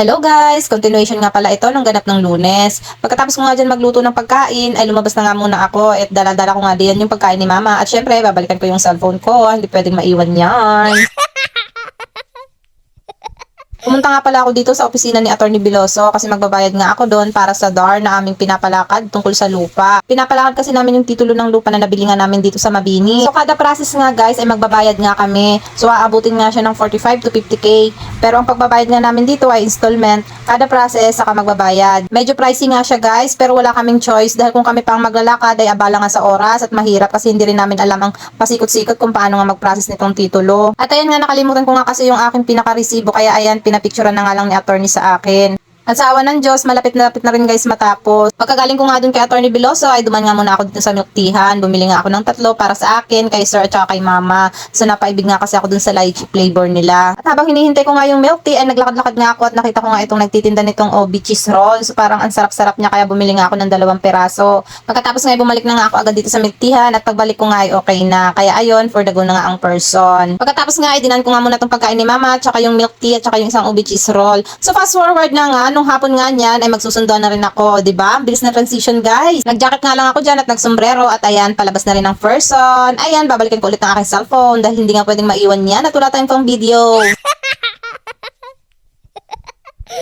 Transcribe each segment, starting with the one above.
Hello guys! Continuation nga pala ito ng ganap ng lunes. Pagkatapos ko nga dyan magluto ng pagkain, ay lumabas na nga muna ako at dala-dala ko nga diyan yung pagkain ni mama. At syempre, babalikan ko yung cellphone ko. Hindi pwedeng maiwan yan. Pumunta nga pala ako dito sa opisina ni Attorney Biloso kasi magbabayad nga ako doon para sa DAR na aming pinapalakad tungkol sa lupa. Pinapalakad kasi namin yung titulo ng lupa na nabili nga namin dito sa Mabini. So kada process nga guys ay magbabayad nga kami. So aabutin nga siya ng 45 to 50k. Pero ang pagbabayad nga namin dito ay installment. Kada process saka magbabayad. Medyo pricey nga siya guys pero wala kaming choice dahil kung kami pang maglalakad ay abala nga sa oras at mahirap kasi hindi rin namin alam ang pasikot-sikot kung paano nga mag-process nitong titulo. At ayan nga nakalimutan ko nga kasi yung aking pinaka-resibo kaya ayan pinapicturean na nga lang ni attorney sa akin. At sa awa ng Diyos, malapit na lapit na rin guys matapos. Pagkagaling ko nga dun kay Attorney Biloso, ay duman nga muna ako dito sa milk teahan. Bumili nga ako ng tatlo para sa akin, kay sir at saka kay mama. So napaibig nga kasi ako dun sa lychee flavor nila. At habang hinihintay ko nga yung milk tea, ay naglakad-lakad nga ako at nakita ko nga itong nagtitinda nitong OB cheese roll. So parang ang sarap-sarap niya kaya bumili nga ako ng dalawang peraso. Pagkatapos nga bumalik na nga ako agad dito sa milk teahan at pagbalik ko nga ay okay na. Kaya ayun, for the go na nga ang person. Pagkatapos nga ay dinan ko nga muna itong pagkain ni mama, at saka yung milk tea at saka yung isang OB cheese roll. So fast forward na nga, nung hapon nga niyan ay magsusundo na rin ako, 'di ba? Bilis na transition, guys. Nag-jacket nga lang ako diyan at nagsombrero at ayan, palabas na rin ang person. Ayan, babalikan ko ulit ang aking cellphone dahil hindi nga pwedeng maiwan yan at wala tayong pang video.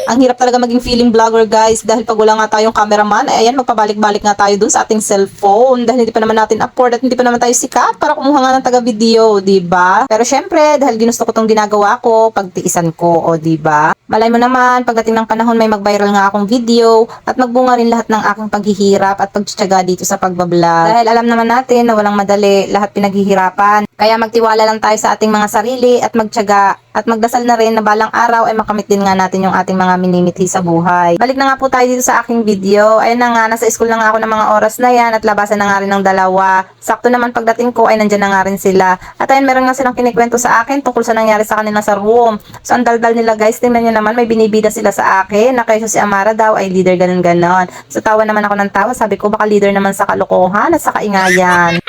Ang hirap talaga maging feeling vlogger guys dahil pag wala nga tayong cameraman, ay ayan magpabalik-balik nga tayo dun sa ating cellphone dahil hindi pa naman natin afford at hindi pa naman tayo sikat para kumuha nga ng taga-video, 'di ba? Pero syempre, dahil ginusto ko tong ginagawa ko, pagtiisan ko, o 'di ba? Malay mo naman, pagdating ng panahon may mag-viral nga akong video at magbunga rin lahat ng aking paghihirap at pagtsatsaga dito sa pagbablog. Dahil alam naman natin na walang madali, lahat pinaghihirapan. Kaya magtiwala lang tayo sa ating mga sarili at magtyaga at magdasal na rin na balang araw ay makamit din nga natin yung ating mga minimithi sa buhay. Balik na nga po tayo dito sa aking video. Ayun na nga, nasa school na nga ako ng mga oras na yan at labasan na nga rin ng dalawa. Sakto naman pagdating ko ay nandyan na nga rin sila. At ayun, meron nga silang kinikwento sa akin tungkol sa nangyari sa kanila sa room. So, ang daldal nila guys, tingnan nyo naman, may binibida sila sa akin na kaysa si Amara daw ay leader ganun ganon. So, tawa naman ako ng tawa. Sabi ko, baka leader naman sa kalokohan at sa kaingayan.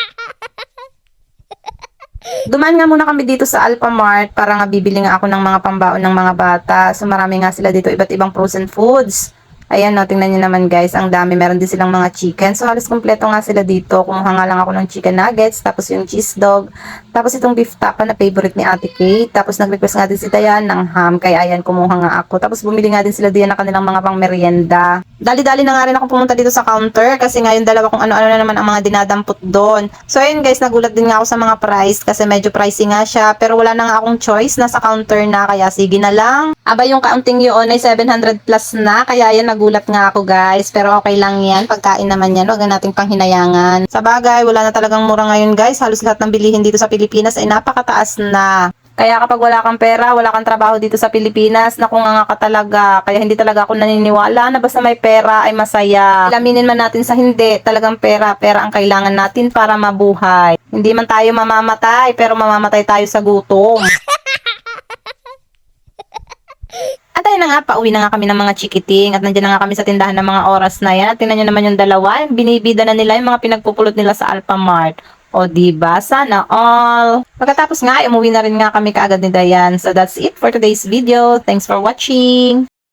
Dumaan nga muna kami dito sa Alphamart para nga bibili nga ako ng mga pambaon ng mga bata. So marami nga sila dito iba't ibang frozen foods. Ayan no, tingnan nyo naman guys, ang dami. Meron din silang mga chicken. So halos kompleto nga sila dito. Kumuha nga lang ako ng chicken nuggets, tapos yung cheese dog, tapos itong beef tapa na favorite ni Ate Kate. Tapos nag-request nga din si Dayan ng ham, kaya ayan kumuha nga ako. Tapos bumili nga din sila diyan ng kanilang mga pang merienda. Dali-dali na nga rin ako pumunta dito sa counter kasi ngayon dalawa kung ano-ano na naman ang mga dinadampot doon. So ayun guys, nagulat din nga ako sa mga price kasi medyo pricey nga siya pero wala na nga akong choice nasa counter na kaya sige na lang. Aba yung kaunting yun ay 700 plus na kaya yan nagulat nga ako guys pero okay lang yan pagkain naman yan huwag na nating panghinayangan. Sa bagay wala na talagang mura ngayon guys halos lahat ng bilihin dito sa Pilipinas ay napakataas na. Kaya kapag wala kang pera, wala kang trabaho dito sa Pilipinas, naku nga nga ka talaga. Kaya hindi talaga ako naniniwala na basta may pera ay masaya. Ilaminin man natin sa hindi, talagang pera, pera ang kailangan natin para mabuhay. Hindi man tayo mamamatay, pero mamamatay tayo sa gutom. At ayun na nga, pauwi na nga kami ng mga chikiting at nandiyan na nga kami sa tindahan ng mga oras na yan. At tingnan nyo naman yung dalawa, binibida na nila yung mga pinagpupulot nila sa Alphamart. O diba? Sana all. Pagkatapos nga, umuwi na rin nga kami kaagad ni Dayan. So that's it for today's video. Thanks for watching.